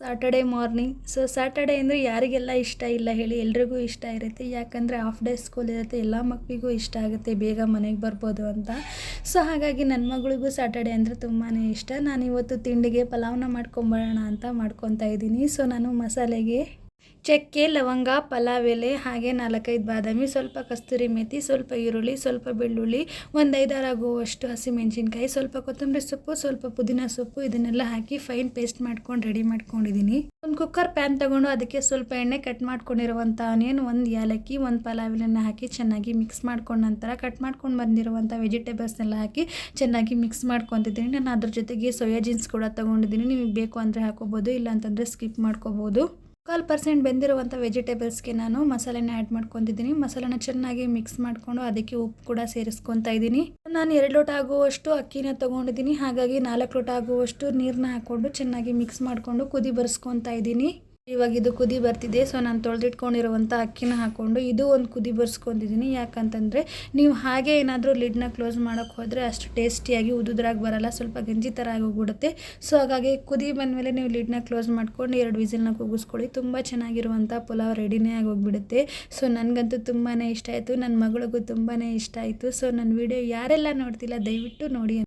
Saturday morning so Saturday ಅಂದರೆ ಯಾರಿಗೆಲ್ಲ ಇಷ್ಟ ಇಲ್ಲ ಹೇಳಿ, ಎಲ್ರಿಗೂ ಇಷ್ಟ ಇರುತ್ತೆ. ಯಾಕಂದರೆ ಹಾಫ್ ಡೇ ಸ್ಕೂಲ್ ಇರುತ್ತೆ, ಎಲ್ಲ ಮಕ್ಕಳಿಗೂ ಇಷ್ಟ ಆಗುತ್ತೆ, ಬೇಗ ಮನೆಗೆ ಬರ್ಬೋದು ಅಂತ. ಸೊ ಹಾಗಾಗಿ ನನ್ನ ಮಗಳಿಗೂ ಸ್ಯಾಟರ್ಡೇ ಅಂದರೆ ತುಂಬಾ ಇಷ್ಟ. ನಾನು ಇವತ್ತು ತಿಂಡಿಗೆ ಪಲಾವ್ನ ಮಾಡ್ಕೊಂಬರೋಣ ಅಂತ ಮಾಡ್ಕೊತಾ ಇದ್ದೀನಿ. ಸೊ ನಾನು ಮಸಾಲೆಗೆ ಚಕ್ಕೆ, ಲವಂಗ ಪಲಾವ್ ಎಲೆ ಹಾಗೆ ನಾಲ್ಕೈದು ಬಾದಾಮಿ, ಸ್ವಲ್ಪ ಕಸ್ತೂರಿ ಮೇಥಿ ಸ್ವಲ್ಪ ಈರುಳ್ಳಿ, ಸ್ವಲ್ಪ ಬೆಳ್ಳುಳ್ಳಿ, ಒಂದು ಐದಾರು ಆಗುವಷ್ಟು ಹಸಿಮೆಣಸಿನ್ಕಾಯಿ ಸ್ವಲ್ಪ ಕೊತ್ತಂಬರಿ ಸೊಪ್ಪು, ಸ್ವಲ್ಪ ಪುದೀನ ಸೊಪ್ಪು, ಇದನ್ನೆಲ್ಲ ಹಾಕಿ ಫೈನ್ ಪೇಸ್ಟ್ ಮಾಡ್ಕೊಂಡು ರೆಡಿ ಮಾಡ್ಕೊಂಡಿದ್ದೀನಿ. ಒಂದು ಕುಕ್ಕರ್ ಪ್ಯಾನ್ ತಗೊಂಡು ಅದಕ್ಕೆ ಸ್ವಲ್ಪ ಎಣ್ಣೆ ಕಟ್ ಮಾಡ್ಕೊಂಡಿರುವಂಥ ಆನಿಯನ್ ಒಂದು ಏಲಕ್ಕಿ, ಒಂದು ಪಲಾವ್ ಎಲೆನ ಹಾಕಿ ಚೆನ್ನಾಗಿ ಮಿಕ್ಸ್ ಮಾಡ್ಕೊಂಡ ನಂತರ ಕಟ್ ಮಾಡ್ಕೊಂಡು ಬಂದಿರುವಂಥ ವೆಜಿಟೇಬಲ್ಸ್ನೆಲ್ಲ ಹಾಕಿ ಚೆನ್ನಾಗಿ ಮಿಕ್ಸ್ ಮಾಡ್ಕೊತಿದ್ದೀನಿ. ನಾನು ಅದ್ರ ಜೊತೆಗೆ ಸೋಯಾಜೀನ್ಸ್ ಕೂಡ ತೊಗೊಂಡಿದ್ದೀನಿ. ನಿಮಗೆ ಬೇಕು ಅಂದರೆ ಹಾಕೋಬೋದು, ಇಲ್ಲ ಅಂತಂದರೆ ಸ್ಕಿಪ್ ಮಾಡ್ಕೋಬೋದು. ಕಾಲ್ ಪರ್ಸೆಂಟ್ ಬೆಂದಿರುವಂಥ ವೆಜಿಟೇಬಲ್ಸ್ಗೆ ನಾನು ಮಸಾಲೆನ ಆ್ಯಡ್ ಮಾಡ್ಕೊತಿದ್ದೀನಿ ಮಸಾಲೆನ ಚೆನ್ನಾಗಿ ಮಿಕ್ಸ್ ಮಾಡಿಕೊಂಡು ಅದಕ್ಕೆ ಉಪ್ಪು ಕೂಡ ಸೇರಿಸ್ಕೊತ ಇದ್ದೀನಿ. ನಾನು ಎರಡು ಲೋಟ ಆಗುವಷ್ಟು ಅಕ್ಕಿನ ತೊಗೊಂಡಿದ್ದೀನಿ. ಹಾಗಾಗಿ ನಾಲ್ಕು ಲೋಟ ಆಗುವಷ್ಟು ನೀರನ್ನ ಹಾಕ್ಕೊಂಡು ಚೆನ್ನಾಗಿ ಮಿಕ್ಸ್ ಮಾಡಿಕೊಂಡು ಕುದಿ ಬರ್ಸ್ಕೊತಾ ಇದ್ದೀನಿ. ಇವಾಗ ಇದು ಕುದಿ ಬರ್ತಿದೆ ಸೊ ನಾನು ತೊಳೆದಿಟ್ಕೊಂಡಿರುವಂಥ ಅಕ್ಕಿನ ಹಾಕ್ಕೊಂಡು ಇದು ಒಂದು ಕುದಿ ಬರ್ಸ್ಕೊಂಡಿದ್ದೀನಿ ಯಾಕಂತಂದರೆ ನೀವು ಹಾಗೆ ಏನಾದರೂ ಲಿಡ್ನ ಕ್ಲೋಸ್ ಮಾಡೋಕ್ಕೆ ಹೋದರೆ ಅಷ್ಟು ಟೇಸ್ಟಿಯಾಗಿ ಉದುದ್ರಾಗಿ ಬರಲ್ಲ, ಸ್ವಲ್ಪ ಗಂಜಿ ಥರ ಆಗೋಗ್ಬಿಡುತ್ತೆ. ಸೊ ಹಾಗಾಗಿ ಕುದಿ ಬಂದಮೇಲೆ ನೀವು ಲಿಡ್ನ ಕ್ಲೋಸ್ ಮಾಡ್ಕೊಂಡು ಎರಡು ವಿಸಿಲ್ನ ಕೂಗಿಸ್ಕೊಳ್ಳಿ. ತುಂಬ ಚೆನ್ನಾಗಿರುವಂಥ ಪುಲಾವ್ ರೆಡಿನೇ ಆಗೋಗ್ಬಿಡುತ್ತೆ. ಸೊ ನನಗಂತೂ ತುಂಬಾ ಇಷ್ಟ ಆಯಿತು ನನ್ನ ಮಗಳಿಗೂ ತುಂಬಾ ಇಷ್ಟ ಆಯಿತು. ಸೊ ನನ್ನ ವಿಡಿಯೋ ಯಾರೆಲ್ಲ ನೋಡ್ತಿಲ್ಲ, ದಯವಿಟ್ಟು ನೋಡಿ